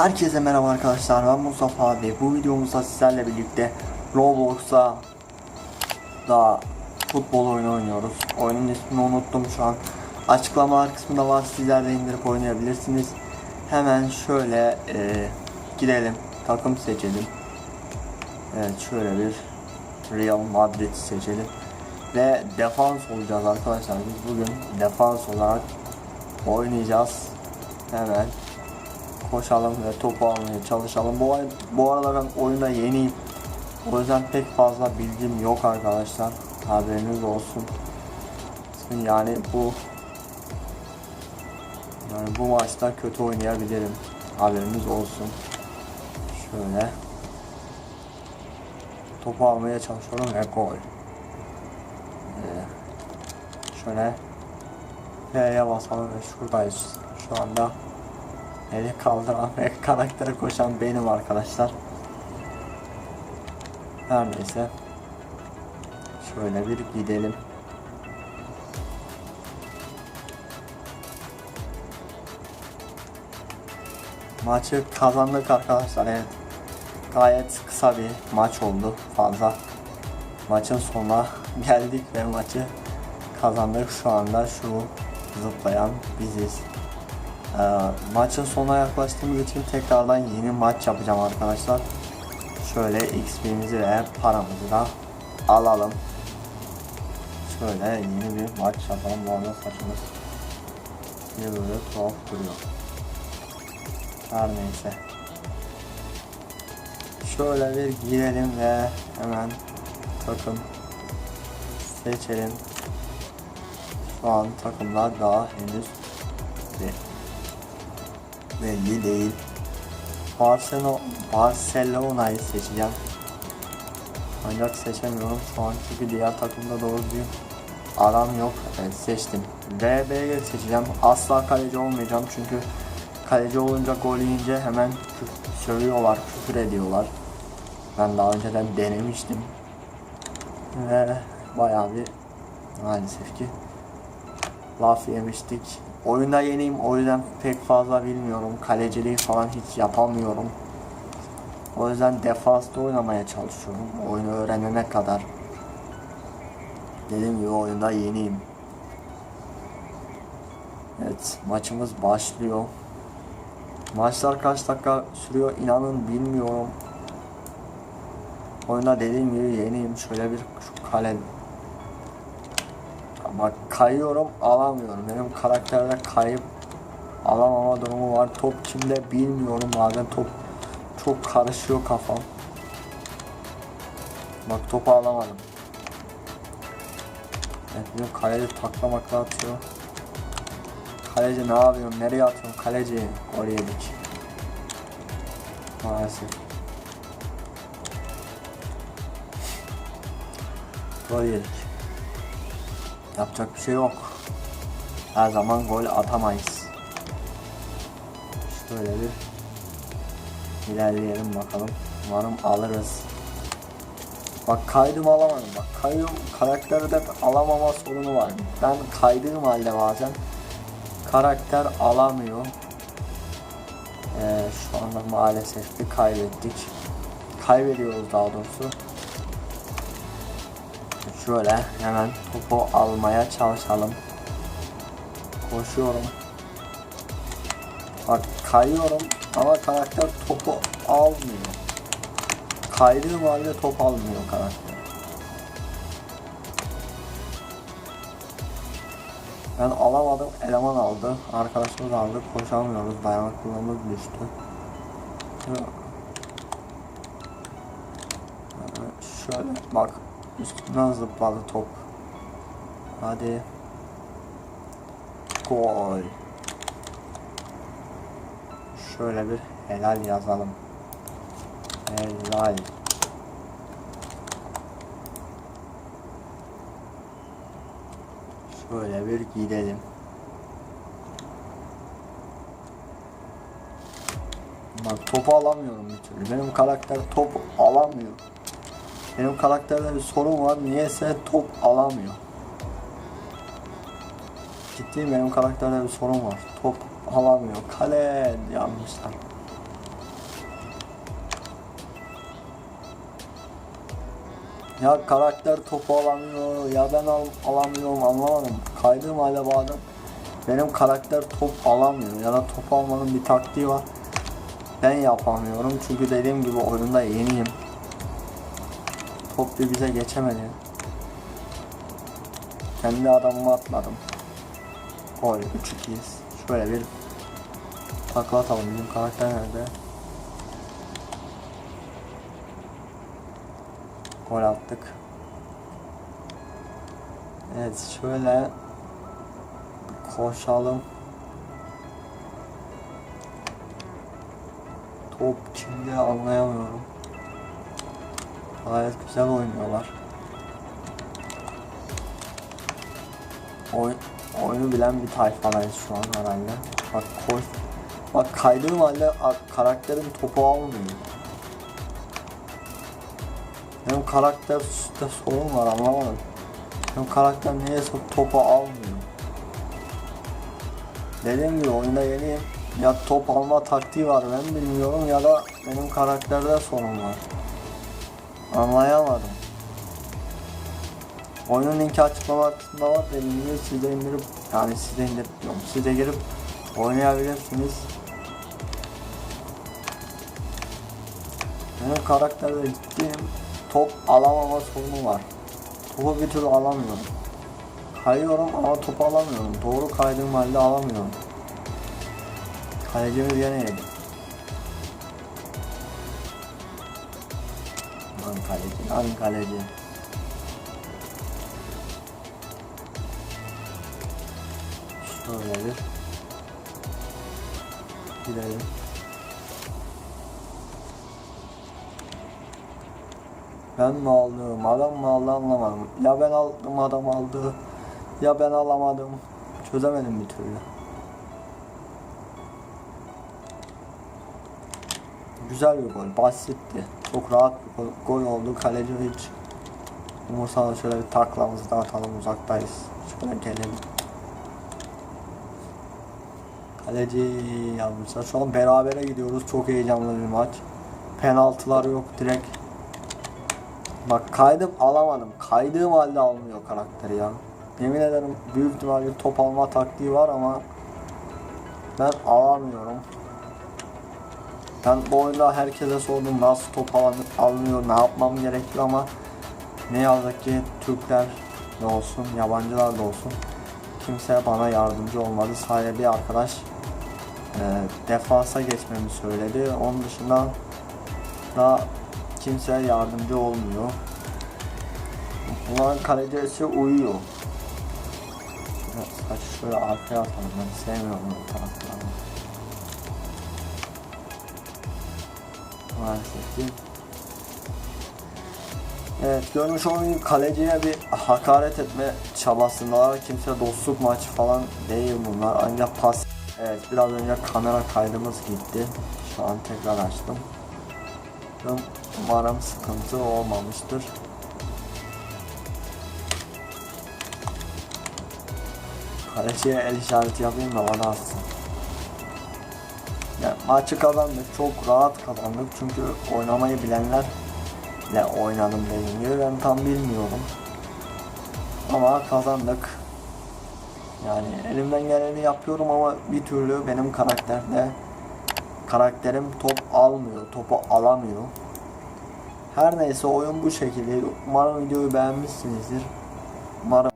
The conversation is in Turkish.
Herkese merhaba arkadaşlar ben Mustafa abi. Bu videomuzda sizlerle birlikte Roblox'a da futbol oyunu oynuyoruz. Oyunun ismini unuttum şu an. Açıklamalar kısmında var sizler de indirip oynayabilirsiniz. Hemen şöyle e, girelim takım seçelim. Evet şöyle bir Real Madrid seçelim. Ve defans olacağız arkadaşlar. Biz bugün defans olarak oynayacağız. Hemen koşalım ve topu almaya çalışalım. Bu, bu aralar ben oyunda yeniyim. O yüzden pek fazla bilgim yok arkadaşlar. Haberiniz olsun. Yani bu yani bu maçta kötü oynayabilirim. Haberiniz olsun. Şöyle topu almaya çalışıyorum ve gol. Ee, şöyle F'ye basalım ve şuradayız. Şu anda Eli kaldıran ve karaktere koşan benim arkadaşlar. Her neyse. Şöyle bir gidelim. Maçı kazandık arkadaşlar. Evet. Gayet kısa bir maç oldu. Fazla. Maçın sonuna geldik ve maçı kazandık. Şu anda şu zıplayan biziz. Ee, maçın sonuna yaklaştığımız için tekrardan yeni maç yapacağım arkadaşlar. Şöyle XP'mizi ve paramızı da alalım. Şöyle yeni bir maç yapalım. Bu arada saçımız niye böyle tuhaf duruyor. Her neyse. Şöyle bir girelim ve hemen takım seçelim. Şu an takımlar daha henüz bir belli değil. Barcelona Barcelona'yı seçeceğim. Ancak seçemiyorum şu an çünkü diğer takımda doğru düzgün aram yok. Evet seçtim. VB'yi seçeceğim. Asla kaleci olmayacağım çünkü kaleci olunca gol yiyince hemen sövüyorlar, küfür ediyorlar. Ben daha önceden denemiştim. Ve bayağı bir maalesef ki laf yemiştik. Oyunda yeniyim o yüzden pek fazla bilmiyorum. Kaleciliği falan hiç yapamıyorum. O yüzden defansta oynamaya çalışıyorum. Oyunu öğrenene kadar. Dediğim gibi oyunda yeniyim. Evet maçımız başlıyor. Maçlar kaç dakika sürüyor inanın bilmiyorum. Oyunda dediğim gibi yeniyim. Şöyle bir şu kale Bak kayıyorum alamıyorum. Benim karakterde kayıp alamama durumu var. Top kimde bilmiyorum bazen top çok karışıyor kafam. Bak topu alamadım. Evet bizim kaleci taklamakla atıyor. Kaleci ne yapıyorsun? Nereye atıyorsun? Kaleci gol yedik. Maalesef. Gol yedik. Yapacak bir şey yok. Her zaman gol atamayız. Şöyle bir ilerleyelim bakalım. Umarım alırız. Bak kaydım alamadım. Bak kayıyorum karakterde alamama sorunu var. Ben kaydığım halde bazen karakter alamıyor. Ee, şu anda maalesef ki kaybettik. Kaybediyoruz daha doğrusu. Şöyle hemen topu almaya çalışalım. Koşuyorum. Bak kayıyorum ama karakter topu almıyor. Kaydığım halde top almıyor karakter. Ben alamadım, eleman aldı. Arkadaşımız aldı, koşamıyoruz. Dayanıklılığımız düştü. Şöyle bak üstünden zıpladı top. Hadi. Gol. Şöyle bir helal yazalım. Helal. Şöyle bir gidelim. Bak topu alamıyorum bir türlü. Benim karakter top alamıyor. Benim karakterde bir sorun var. Niyeyse top alamıyor. Gittiğim benim karakterde bir sorun var. Top alamıyor. Kale yanmışlar. Ya karakter topu alamıyor ya ben al alamıyorum anlamadım. Kaydığım hale bağladım. Benim karakter top alamıyor ya da top almanın bir taktiği var. Ben yapamıyorum çünkü dediğim gibi oyunda yeniyim. Top bize geçemedi. Kendi adamımı atmadım. Gol 3-2'yiz. Şöyle bir takla atalım bizim karakter nerede? Gol attık. Evet şöyle koşalım. Top kimde anlayamıyorum. Gayet güzel oynuyorlar. Oy oyunu bilen bir tayfadayız şu an herhalde. Bak koş. Bak kaydığım halde karakterim topu almıyor. Benim karakter üstte sorun var anlamadım. Benim karakter niye topu almıyor? Dediğim gibi oyunda yeniyim. Ya top alma taktiği var ben bilmiyorum ya da benim karakterde sorun var. Anlayamadım. Oyunun linki açıklama kısmında var. Elinizi siz de indirip yani siz indirip diyorum. Siz girip oynayabilirsiniz. Benim karakterde ciddiyim. Top alamama sorunu var. Topu bir türlü alamıyorum. Kayıyorum ama topu alamıyorum. Doğru kaydığım halde alamıyorum. Kalecimi bir yana kaleci, lan kaleci. Bir. Gidelim. Ben mi aldım, adam mı aldı anlamadım. Ya ben aldım, adam aldı. Ya ben alamadım. Çözemedim bir türlü. Güzel bir gol, basitti. Çok rahat bir gol, oldu. Kaleci hiç umursamadı. Şöyle bir taklamızı da atalım uzaktayız. Şöyle gelelim. Kaleci yapmışlar. Şu an berabere gidiyoruz. Çok heyecanlı bir maç. Penaltılar yok direkt. Bak kaydım alamadım. Kaydığım halde almıyor karakteri ya. Yemin ederim büyük ihtimalle top alma taktiği var ama ben alamıyorum. Ben bu oyunda herkese sordum nasıl top alınıyor, ne yapmam gerekiyor ama ne yazık ki Türkler de olsun, yabancılar da olsun kimse bana yardımcı olmadı. Sadece bir arkadaş e, defansa geçmemi söyledi. Onun dışında da kimse yardımcı olmuyor. Bunların kalecisi uyuyor. Şöyle, saçı şöyle arkaya atalım. Ben sevmiyorum bu taraflarını. Maalesef ki. Evet görmüş olduğunuz gibi kaleciye bir hakaret etme çabasındalar. Kimse dostluk maçı falan değil bunlar. Ancak pas. Evet biraz önce kamera kaydımız gitti. Şu an tekrar açtım. Umarım sıkıntı olmamıştır. Kaleciye el işareti yapayım da bana atsın. Yani maçı kazandık. Çok rahat kazandık. Çünkü oynamayı bilenlerle oynadım dediğim gibi. Ben tam bilmiyorum. Ama kazandık. Yani elimden geleni yapıyorum ama bir türlü benim karakterde karakterim top almıyor, topu alamıyor. Her neyse oyun bu şekilde. Umarım videoyu beğenmişsinizdir. Umarım